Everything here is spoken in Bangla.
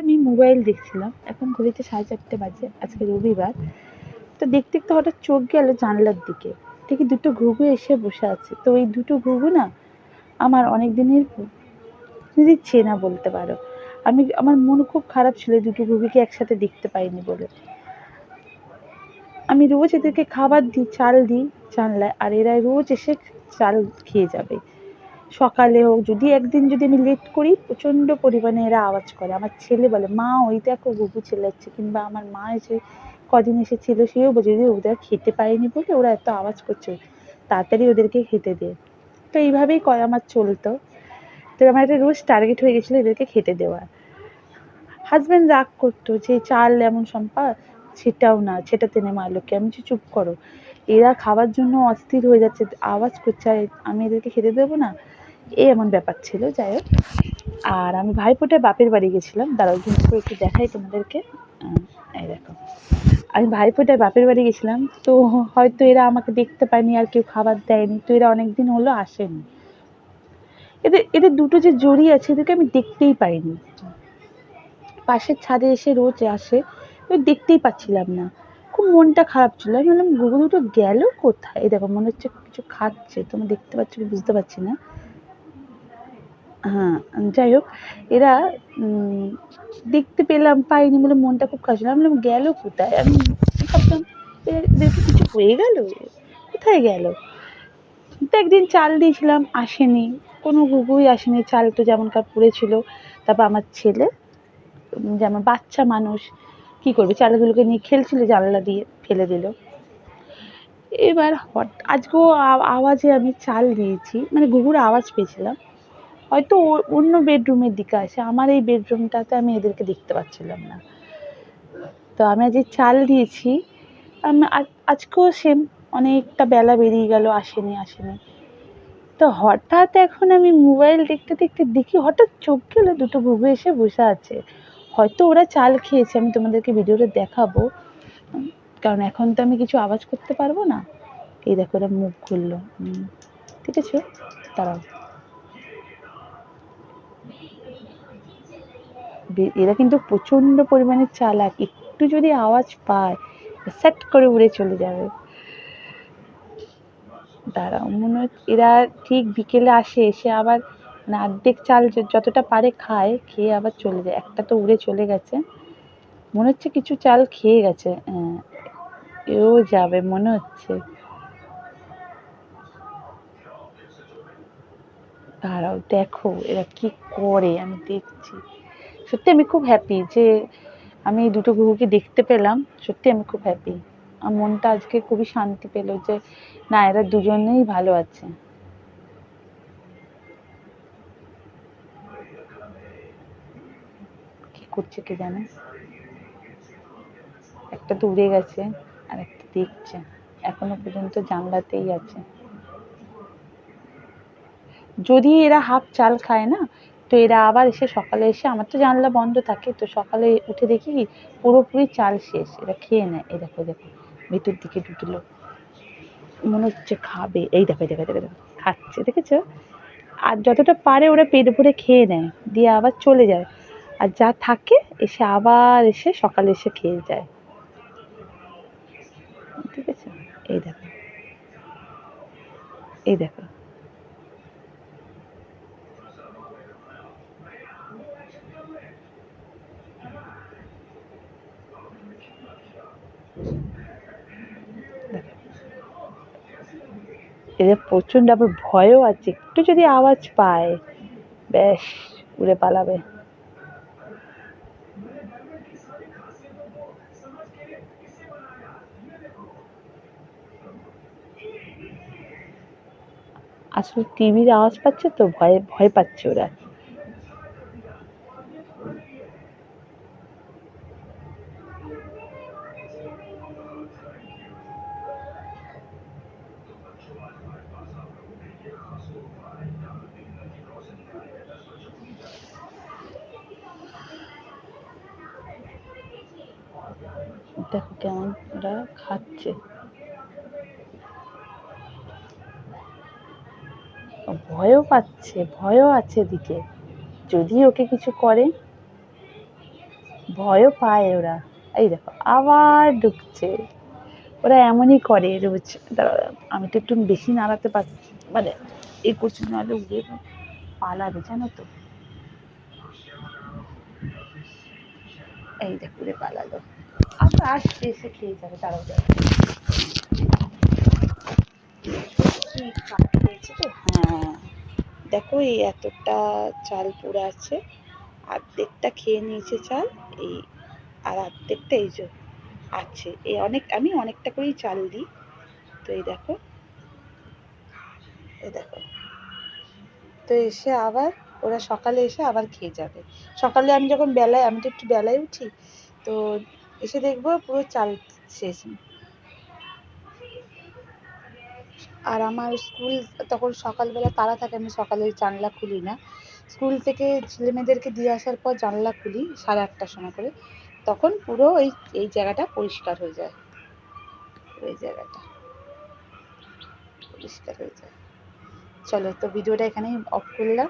আমি মোবাইল দেখছিলাম। এখন ঘড়িতে সাড়ে চারটে বাজে, আজকে রবিবার। তো দেখতে দেখতে হঠাৎ চোখ গেল জানলার দিকে। দেখি দুটো ঘুঘু এসে বসে আছে। তো ওই দুটো ঘুঘু না আমার অনেক দিনের যদি চেনা বলতে পারো। আমি, আমার মন খুব খারাপ ছিল এই দুটো ঘুঘুকে একসাথে দেখতে পাইনি বলে। আমি রোজ এদেরকে খাবার দিই, চাল দিই জানলায়। আর এরা রোজ এসে চাল খেয়ে যাবে। সকালে হোক, যদি একদিন যদি আমি লেট করি, প্রচণ্ড পরিমাণে এরা আওয়াজ করে। আমার ছেলে বলে, মা, ওই দেখো ঘুঘু চেল্লাচ্ছে কিংবা আমার মা এসে কদিন এসেছিল, সেও বলছে যে ওদের খেতে পায়নি বলে ওরা এত আওয়াজ করছে তাড়াতাড়ি ওদেরকে খেতে দে। তো এইভাবেই কয় আমার চলতো। তো আমার একটা রোজ টার্গেট হয়ে গেছিল এদেরকে খেতে দেওয়ার। হাজব্যান্ড রাগ করতো যে, চাল এমন সম্পা, সেটাও না, সেটাতে নে মারলোকে আমি বলছি, চুপ করো। এরা খাবার জন্য অস্থির হয়ে যাচ্ছে, আওয়াজ করছে আমি এদেরকে খেতে দেবো না? এই এমন ব্যাপার ছিল, যাই হোক। আর আমি ভাইফোঁটায় বাপের বাড়ি গেছিলাম। দাঁড়াও করে একটু দেখাই তোমাদেরকে। এই দেখো। আমি ভাইফোঁটায় বাপের বাড়ি গেছিলাম, তো হয়তো এরা আমাকে দেখতে পায়নি, আর কেউ খাবার দেয়নি। তো এরা অনেক দিন হলো আসেনি। এদের এদের দুটো যে জড়ি আছে, এদেরকে আমি দেখতেই পাইনি। পাশের ছাদে এসে রোজ আসে তো দেখতেই পাচ্ছিলাম না। খুব মনটা খারাপ ছিল। আমি বললাম গুগু দুটো গেল কোথায়? এই দেখো, মনে হচ্ছে কিছু খাচ্ছে। তুমি দেখতে পাচ্ছ কি বুঝতে পারছি না। হ্যাঁ যাই হোক এরা দেখতে পেলাম, পাইনি বলে মনটা খুব খারাপ আমি বললাম, গেল কোথায়? আমি ভাবলাম এদেরকে কিছু হয়ে গেল? কোথায় গেল? তো একদিন চাল দিয়েছিলাম, আসেনি। কোনো ঘুঘুই আসেনি, চাল তো যেমনকার পড়েছিল তারপর আমার ছেলে যেমন বাচ্চা মানুষ, কী করবে? চালগুলোকে নিয়ে খেলছিল, জানলা দিয়ে ফেলে দিল। এবার হট, আজকেও আওয়াজে আমি চাল দিয়েছি। মানে ঘুঘুর আওয়াজ পেয়েছিলাম। হয়তো অন্য বেডরুমের দিকে আসে, আমার এই বেডরুমটাতে আমি এদেরকে দেখতে পাচ্ছিলাম না। তো আমি আজ চাল দিয়েছি, আমি আজ- আজকেও সেম অনেকটা বেলা বেরিয়ে গেল, আসেনি আসেনি। তো হঠাৎ এখন আমি মোবাইল দেখতে দেখতে দেখি, হঠাৎ চোখ গেল, দুটো ঘুঘু এসে বসে আছে। হয়তো ওরা চাল খেয়েছে, আমি তোমাদেরকে ভিডিওটা দেখাবো। কারণ এখন তো আমি কিছু আওয়াজ করতে পারব না। এই দেখো ওরা মুখ খুললো। ঠিক আছে? দাঁড়াও। এরা কিন্তু প্রচণ্ড পরিমাণে চালাক। একটু যদি আওয়াজ পায়, স্যাট করে উড়ে চলে যাবে। দাঁড়াও, মনে হচ্ছে এরা ঠিক বিকেলে আসে, এসে আবার মানে অর্ধেক চাল যতটা পারে খায়, খেয়ে আবার চলে যায়। একটা তো উড়ে চলে গেছে। মনে হচ্ছে কিছু চাল খেয়ে গেছে। হ্যাঁ এও যাবে, মনে হচ্ছে। দাঁড়াও, দেখো এরা কি করে, আমি দেখছি। সত্যি আমি খুব হ্যাপি যে আমি এই দুটো ঘুঘুকে দেখতে পেলাম। সত্যি আমি খুব হ্যাপি আমার মনটা আজকে খুবই শান্তি পেল যে, না, এরা দুজনেই ভালো আছে। কি করছে কে জানে? একটা তো উড়ে গেছে, আর একটা দেখছে। এখনও পর্যন্ত জানলাতেই আছে। যদি এরা হাফ চাল খায় না তো এরা আবার এসে সকালে এসে, আমার তো জানলা বন্ধ থাকে, তো সকালে উঠে দেখি পুরোপুরি চাল শেষ। এরা খেয়ে নেয়। এই দেখো দেখো, ভেতর দিকে ঢুকলো মনে হচ্ছে খাবে। এই দেখো দেখো দেখো দেখো, খাচ্ছে, দেখেছ? আর যতটা পারে ওরা পেট ভরে খেয়ে নেয়, দিয়ে আবার চলে যায়। আর যা থাকে, এসে আবার এসে সকালে এসে খেয়ে যায়। ঠিক আছে? এই দেখো। এই দেখো। এদের প্রচণ্ড আবার ভয়ও আছে। একটু যদি আওয়াজ পায়, ব্যাস, উড়ে পালাবে। আসলে টিভির আওয়াজ পাচ্ছে তো, ভয়ে, ভয় পাচ্ছে ওরা। দেখো কেমন ওরা খাচ্ছে। ভয়ও পাচ্ছে, ভয়ও আছে এদিকে। যদি ওকে কিছু করে, ভয়ও পায় ওরা। এই দেখো, আবার ঢুকছে। ওরা এমনই করে রোজ। আমি তো একটু বেশি নাড়াতে পারছি মানে এই করছি, নাহলে উড়ে পালাবে, জানো তো। এই দেখো পালালো। আসবে এসে খেয়ে যাবে, দাঁড়াও দাঁড়াও। কি কাঠ হয়েছে তো? হ্যাঁ দেখো এই এতটা চাল পড়ে আছে অর্ধেকটা খেয়ে নিয়েছে চাল, এই আর অর্ধেকটা এই যে আছে, এই অনেক, আমি অনেকটা করেই চাল দিই, তো এই দেখো এই দেখো। তো এসে আবার, ওরা সকালে এসে আবার খেয়ে যাবে। সকালে আমি যখন বেলায়, আমি তো একটু বেলায় উঠি, তো এসে দেখব পুরো চাল শেষ। আর আমার স্কুল তখন সকালবেলা তারা থাকে, আমি সকালে জানলা খুলি না। স্কুল থেকে ছেলে মেয়েদেরকে দিয়ে আসার পর জানলা খুলি সাড়ে আটটার সময় করে। তখন পুরো ওই, এই জায়গাটা পরিষ্কার হয়ে যায়। ওই জায়গাটা পরিষ্কার হয়ে যায়। চলো তো, ভিডিওটা এখানেই অফ করলাম।